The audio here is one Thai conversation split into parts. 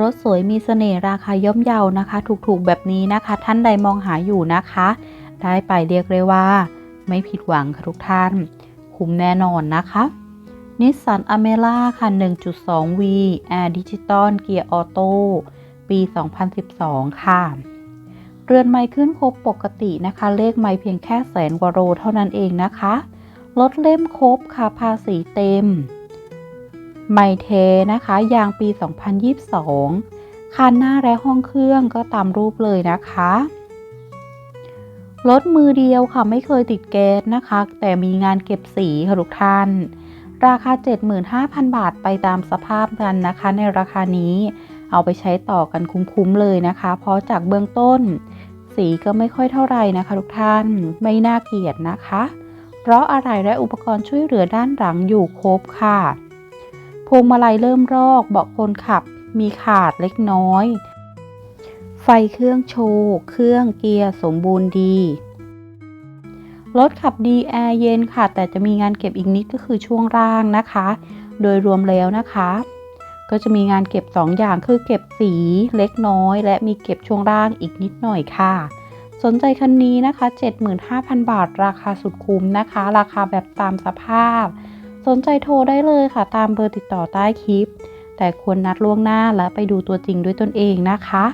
รถสวยมีเสน่ห์ราคาย่อมเยานะคะ ถูกๆแบบนี้นะคะ ท่านใดมองหาอยู่นะคะ ได้ไปเรียกเลยว่า ไม่ผิดหวังค่ะทุกท่าน คุ้มแน่นอนนะคะนิสสันอเมร่าค่ะ 1.2V Air Digital Gear Auto ปี 2012 ค่ะ เรือนไม้ขึ้นครบปกตินะคะ เลขไม้เพียงแค่แสนกว่าโลเท่านั้นเองนะคะ รถเล่มครบค่ะ ภาษีเต็ม ไมเทนะคะยางปี 2022 คันหน้าและห้องเครื่องก็ตามรูปเลยนะคะรถมือเดียวค่ะไม่เคยติดแก๊สนะคะ แต่มีงานเก็บสีค่ะทุกท่าน ราคา 75,000 บาทไปตามสภาพกันนะคะ ในราคานี้เอาไปใช้ต่อกันคุ้มๆเลยนะคะ เพราะจากเบื้องต้น สีก็ไม่ค่อยเท่าไหร่นะคะ ทุกท่านไม่น่าเกลียดนะคะ เพราะอะไรและอุปกรณ์ช่วยเหลือด้านหลังอยู่ครบค่ะ พวงมาลัยเริ่มรอกเบาะคนขับมีขาดเล็กน้อย ไฟเครื่องโชว์ เครื่องเกียร์สมบูรณ์ดี รถขับดีแอร์เย็นค่ะ แต่จะมีงานเก็บอีกนิดก็คือช่วงล่างนะคะ โดยรวมแล้วนะคะ ก็จะมีงานเก็บ 2 อย่างคือเก็บสีเล็กน้อย และมีเก็บช่วงล่างอีกนิดหน่อยค่ะ สนใจคันนี้นะคะ 75,000 บาท ราคาสุดคุ้มนะคะ ราคาแบบตามสภาพ สนใจโทรได้เลยค่ะตามเบอร์ติดต่อใต้คลิป แต่ควรนัดล่วงหน้าและไปดูตัวจริงด้วยตนเองนะคะ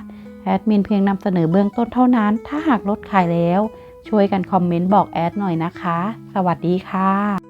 แอดมินเพียงนำเสนอเบื้องต้นเท่านั้น ถ้าหากลดขายแล้ว ช่วยกันคอมเมนต์บอกแอดหน่อยนะคะ สวัสดีค่ะ